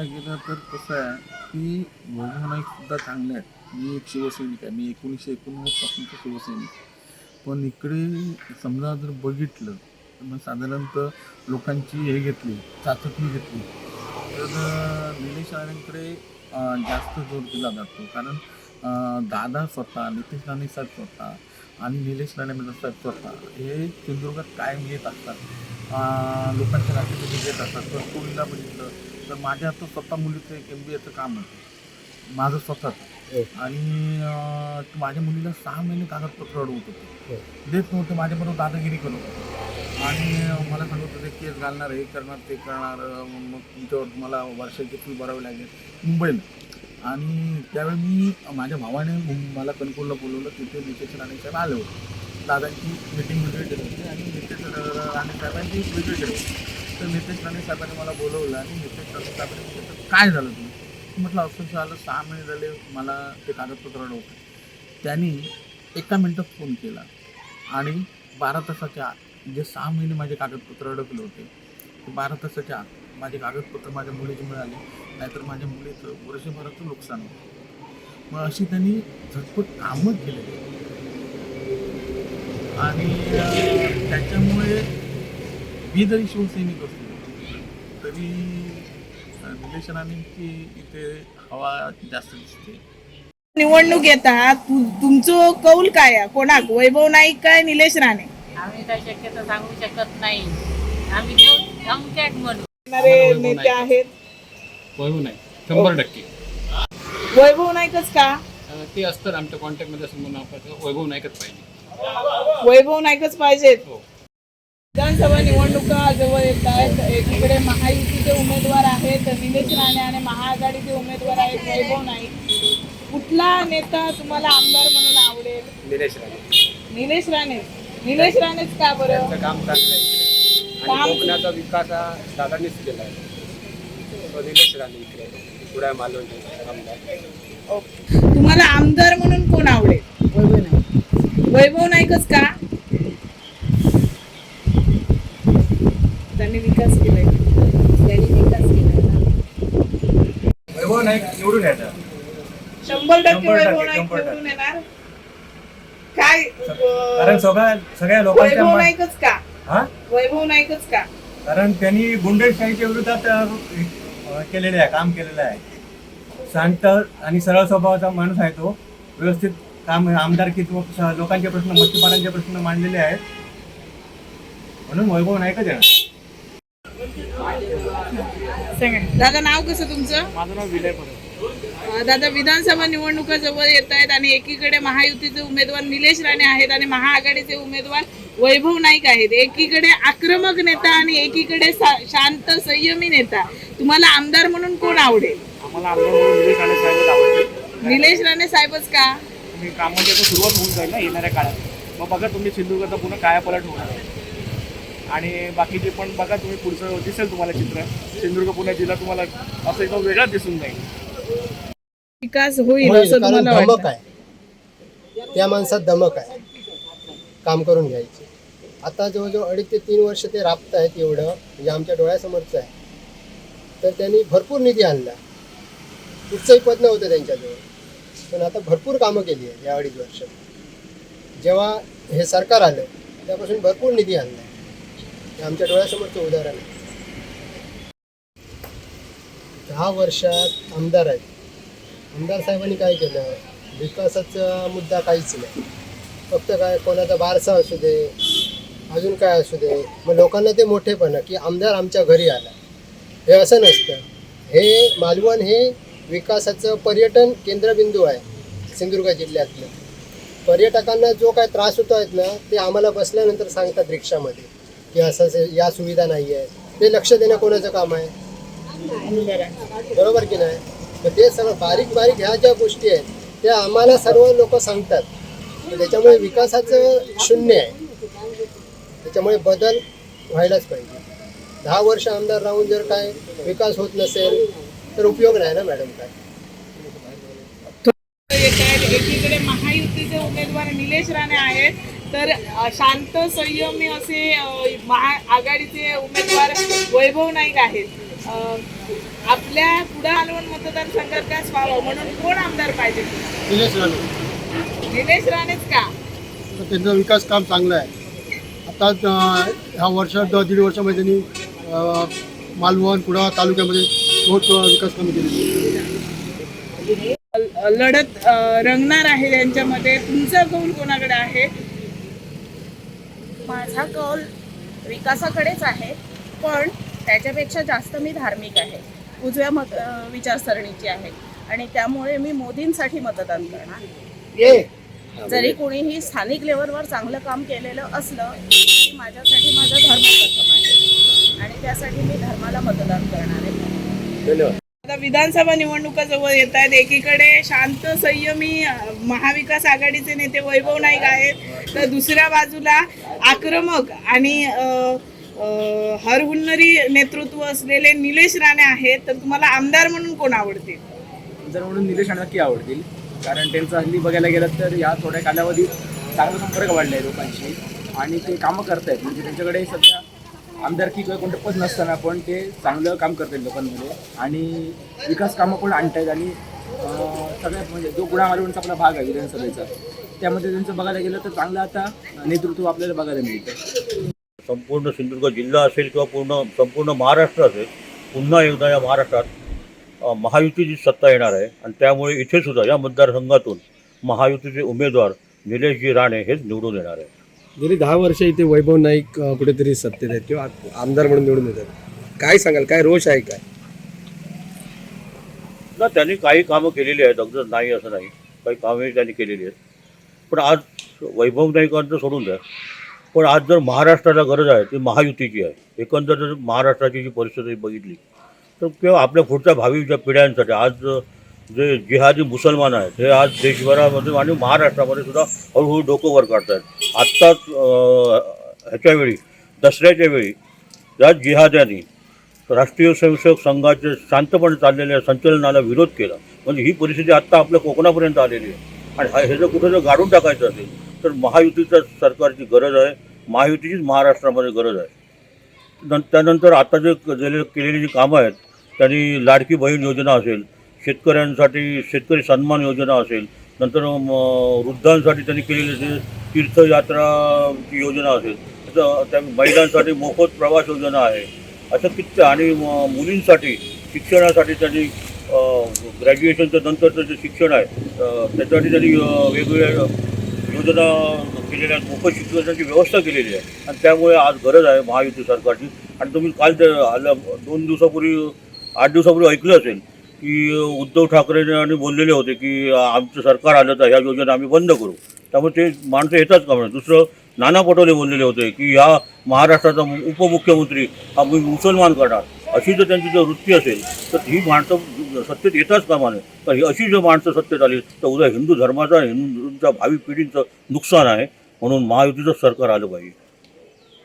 बघायला गेलं तर कसं आहे की वैभव सुद्धा चांगले आहेत. मी एक शिवसैनिक आहे. मी एकोणीसशे एकोणनव्वदपासूनचं शिवसैनिक. पण इकडे समजा जर बघितलं तर मग साधारणतः लोकांची हे घेतली चाचपणी घेतली तर निलेश राणेंकडे जास्त जोर दिला जातो. कारण दादा स्वतः नितेश राणे साहेब स्वतः आणि निलेश राणे साहेब स्वतः हे सिंधुदुर्गात कायम येत असतात. लोकांच्या नातेवाईक येत असतात. तर कोणीला बघितलं तर माझ्या आता स्वतः मुलीचं एक एम बी एचं काम होतं माझं स्वतःच. आणि अं, माझ्या मुलीला सहा महिने कागदपत्र अडवत होते. देत नव्हते माझ्याबरोबर दादागिरी करत होते. आणि मला सांगत होते केस घालणार हे करणार ते करणार मग तुमच्यावर मला वर्षाची फी भरावी लागेल. मुंबईला. आणि त्यावेळी मी माझ्या भावाने मला कणकूरला बोलवलं तिथे नितेश राणे साहेब आले होते. दादांची मिटिंग वेगळी केली होती आणि नितेश राणे साहेबांची वेगळी केली होती. तर नितेश राणे साहेबांनी मला बोलवलं आणि नितेश राणे साहेबांनी म्हटलं काय झालं तुम्ही म्हटलं असं झालं सहा महिने झाले मला ते कागदपत्र अडवतं त्यांनी एका मिनटात फोन केला आणि बारा तासाच्या आत जे सहा महिने माझे कागदपत्र अडकले होते ते बारा तासाच्या आत माझे कागदपत्र माझ्या मुलीचे मिळाले नाहीतर माझ्या मुलीचं वर्षभराचं नुकसान होतं. मग अशी त्यांनी झटपट कामं केलेली आणि त्याच्यामुळे मी जरी शिवसैनिक असलो तरी निलेश राणेंची इथे हवा जास्त दिसते. निवडणूक येता तुमचं कौल काय? कोणाक? वैभव नाईक काय निलेश राणे आम्ही काय शक्यता सांगू शकत नाही. आम्ही देऊ धमक्याक म्हणू. येणारे नेते आहेत. वैभव नाही शंभर टक्के. वैभव नाईकच का? अं, ते असतं आमच्या कॉन्टॅक्टमध्ये असं म्हणून आपण वैभव नाईकच पाहिजे. वैभव नाईकच पाहिजेत. हो. विधानसभा निवडणुका जवळ येत आहेत एकीकडे महायुतीचे उमेदवार आहेत निलेश राणे आणि महाआघाडीचे उमेदवार आहेत वैभव नाईक. कुठला नेता तुम्हाला आमदार म्हणून आवडेल? निलेश राणे. निलेश राणे. निलेश राणेच का बरं? त्यांचं काम चांगलं आहे. काम- आणि कोकणाचा विकास हा दादांनीच केला आहे. तो निलेश राणे इकडे. पुढे मालवणी आमदार. ओके. तुम्हाला आमदार म्हणून कोण आवडेल? वैभव नाईकच का? त्यांनी विकास केलाय. त्यांनी विकास वैभव नाईक निवडून शंभर टक्के शंभर टक्के, वैभव नाईक शंभर टक्के. निवडून येणार. काय कारण सगळ्या सगळ्या लोकांच्या वैभव नाईकच का? हा? वैभव नाईकच का? कारण त्यांनी गुंडेशाहीच्या विरोधात केलेले आहे काम केलेलं आहे. शांत आणि सरळ स्वभावाचा माणूस आहे तो. व्यवस्थित काम आमदारकी लोकांचे प्रश्न मच्छीमारांचे प्रश्न मांडलेले आहेत. म्हणून वैभव नाईकच येणार. सांगा. दादा नाव कसं तुमचं? माझं नाव विलय परब दादा विधानसभा निवडणुका जवळ येत आहेत आणि एकीकडे महायुतीचे उमेदवार निलेश राणे आहेत आणि महाआघाडीचे उमेदवार वैभव नाईक आहेत. एकीकडे आक्रमक नेता आणि एकीकडे शांत संयमी नेता. तुम्हाला आमदार म्हणून कोण आवडेल? आम्हाला आमदार म्हणून निलेश राणे साहेबच आवडते निलेश राणे साहेबच का? तुम्ही कामाची सुरुवात होऊन जाईल ना येणाऱ्या काळात. मग बघा तुम्ही सिंधुदुर्गाचा पुन्हा कायापालट होणार आणि बाकीचे पण बघा तुम्ही पुढचं दिसेल तुम्हाला चित्र. सिंधुदुर्ग पुणे जिल्हा तुम्हाला असं एकदम वेगळाच दिसून जाईल. विकास होईल असं तुम्हाला धमक आहे. त्या माणसात धमक आहे. काम करून घ्यायची. आता जवळजवळ अडीच ते तीन वर्ष ते राबत आहेत एवढं म्हणजे आमच्या डोळ्यासमोरचं आहे. तर त्यांनी भरपूर निधी आणला. कुठचंही पद नव्हतं त्यांच्याजवळ. पण आता भरपूर कामं केली आहे या अडीच वर्षात. जेव्हा हे सरकार आलं त्यापासून भरपूर निधी आणला हे आमच्या डोळ्यासमोरचं उदाहरण आहे. दहा वर्षात आमदार आहेत. आमदार साहेबांनी काय केलं? विकासाचा मुद्दा काहीच नाही. फक्त काय कोणाचा बारसा असू दे अजून काय असू दे मग लोकांना ते मोठेपणा की आमदार आमच्या घरी आला. हे असं नसतं. हे मालवण हे विकासाचं पर्यटन केंद्रबिंदू आहे सिंधुदुर्ग जिल्ह्यातलं. पर्यटकांना जो काय त्रास होतो आहेत ना ते आम्हाला बसल्यानंतर सांगतात रिक्षामध्ये. की असं या सुविधा नाही आहे ते लक्ष देणं कोणाचं काम आहे बरोबर की नाही तर ते सगळं बारीक बारीक ह्या ज्या गोष्टी आहेत त्या आम्हाला सर्व लोक सांगतात त्याच्यामुळे विकासाचं शून्य आहे त्याच्यामुळे बदल व्हायलाच पाहिजे दहा वर्ष आमदार राहून जर काय विकास होत नसेल तर उपयोग नाही ना मॅडम काय एकीकडे महायुतीचे उमेदवार निलेश राणे आहेत तर शांत संयमी असे अ, महाआघाडीचे उमेदवार वैभव नाईक आहेत. आपल्या कुडा मालवण मतदारसंघात काय व्हावं म्हणून कोण आमदार पाहिजे? निलेश राणे. निलेश राणेच का? तर त्यांचं विकास काम चांगलं आहे. आता अं, ह्या वर्षात द- दीड वर्षामध्ये त्यांनी अं, मालवण कुडाळ तालुक्यामध्ये बहुत अं, विकास कामं केली. लढत अं, रंगणार आहे यांच्यामध्ये. तुमचा कौल कोणाकडे आहे? माझा कौल विकासाकडेच आहे पण त्याच्यापेक्षा जास्त मी धार्मिक आहे. उजव्या मत विचारसरणीची आहे. आणि त्यामुळे मी मोदींसाठी मतदान करणार. जरी कोणीही स्थानिक लेवलवर चांगलं काम केलेलं असलं तरी माझ्यासाठी माझा धर्म प्रथम आहे. आणि त्यासाठी मी धर्माला मतदान करणार आहे. विधानसभा निवडणुका जवळ येत आहेत. एकीकडे शांत संयमी महाविकास आघाडीचे नेते वैभव नाईक आहेत. तर दुसऱ्या बाजूला आक्रमक आणि हरहुन्नरी नेतृत्व असलेले निलेश राणे आहेत. तर तुम्हाला आमदार म्हणून कोण आवडतील? जर म्हणून निलेश राणे नक्की आवडतील. कारण त्यांचं हल्ली बघायला गेलं तर या थोड्या कालावधीत चांगला संपर्क वाढला आहे लोकांशी. आणि ते कामं करतायत. म्हणजे त्यांच्याकडे सध्या आमदारकी किंवा कोणतं पद नसताना पण ते चांगलं काम करतात लोकांमध्ये. आणि विकास कामं पण आणतायत आणि सगळ्यात म्हणजे जो गुणामारीचा आपला भाग आहे विधानसभेचा त्यामध्ये त्यांचं बघायला गेलं तर चांगलं आता नेतृत्व आपल्याला बघायला मिळतं संपूर्ण सिंधुदुर्ग जिल्हा असेल किंवा पूर्ण संपूर्ण महाराष्ट्र असेल पुन्हा एकदा या महाराष्ट्रात महायुतीची सत्ता येणार आहे. आणि त्यामुळे इथे सुद्धा या मतदारसंघातून महायुतीचे उमेदवार निलेशजी राणे हेच निवडून येणार आहे गेली दहा वर्ष इथे वैभव नाईक अ, कुठेतरी सत्तेत आहेत किंवा आमदार म्हणून निवडून येतात. काय सांगाल? काय रोष आहे काय? ना त्यांनी काही कामं केलेली आहेत. अगदी नाही असं नाही. काही कामे त्यांनी केलेली आहेत. पण आज वैभव नाईकांचं सोडून द्या. पण आज जर महाराष्ट्राला गरज आहे ती महायुतीची आहे. एकंदर जर महाराष्ट्राची जी परिस्थिती बघितली तर किंवा आपल्या पुढच्या भावी ज्या पिढ्यांसाठी आज जे जिहादी मुसलमान आहेत हे आज देशभरामध्ये आणि महाराष्ट्रामध्ये सुद्धा हळूहळू डोकं वर काढत आहेत आत्ताच ह्याच्यावेळी ह्याच्या वेळी दसऱ्याच्या वेळी या जिहाद्यांनी राष्ट्रीय स्वयंसेवक संघाचे शांतपणे चाललेल्या संचलनाला विरोध केला. म्हणजे ही परिस्थिती आत्ता आपल्या कोकणापर्यंत आलेली आहे. आणि हे जर कुठं जर गाडून टाकायचं असेल तर महायुतीच्या सरकारची गरज आहे. महायुतीचीच महाराष्ट्रामध्ये गरज आहे. त्यानंतर आता जे जे केलेली जी कामं आहेत त्यांनी लाडकी बहीण योजना असेल शेतकऱ्यांसाठी शेतकरी सन्मान योजना असेल नंतर वृद्धांसाठी त्यांनी केलेली जे तीर्थयात्राची योजना असेल तर त्या महिलांसाठी मोफत प्रवास योजना आहे. असं किती आणि मुलींसाठी शिक्षणासाठी त्यांनी ग्रॅज्युएशनच्या नंतरचं जे शिक्षण आहे त्याच्यासाठी त्यांनी वेगवेगळ्या योजना केलेल्या आहेत. मोफत शिक्षणाची व्यवस्था केलेली आहे. आणि त्यामुळे आज गरज आहे महायुती सरकारची. आणि तुम्ही काल ते आल्या दोन दिवसापूर्वी आठ दिवसापूर्वी ऐकलं असेल की उद्धव ठाकरे आणि बोललेले होते की आमचं सरकार आलं तर ह्या योजना आम्ही बंद करू. त्यामुळे ते माणसं येतात का म्हणून दुसरं नाना पटोले बोललेले होते की ह्या महाराष्ट्राचा उपमुख्यमंत्री हा मुसलमान करणार. अशी जर त्यांची जर वृत्ती असेल तर ही माणसं सत्तेत येताच कामा नये तर ही अशी जर माणसं सत्तेत आली तर उद्या हिंदू धर्माचा हिंदूंच्या भावी पिढींचं नुकसान आहे. म्हणून महायुतीचं सरकार आलं पाहिजे.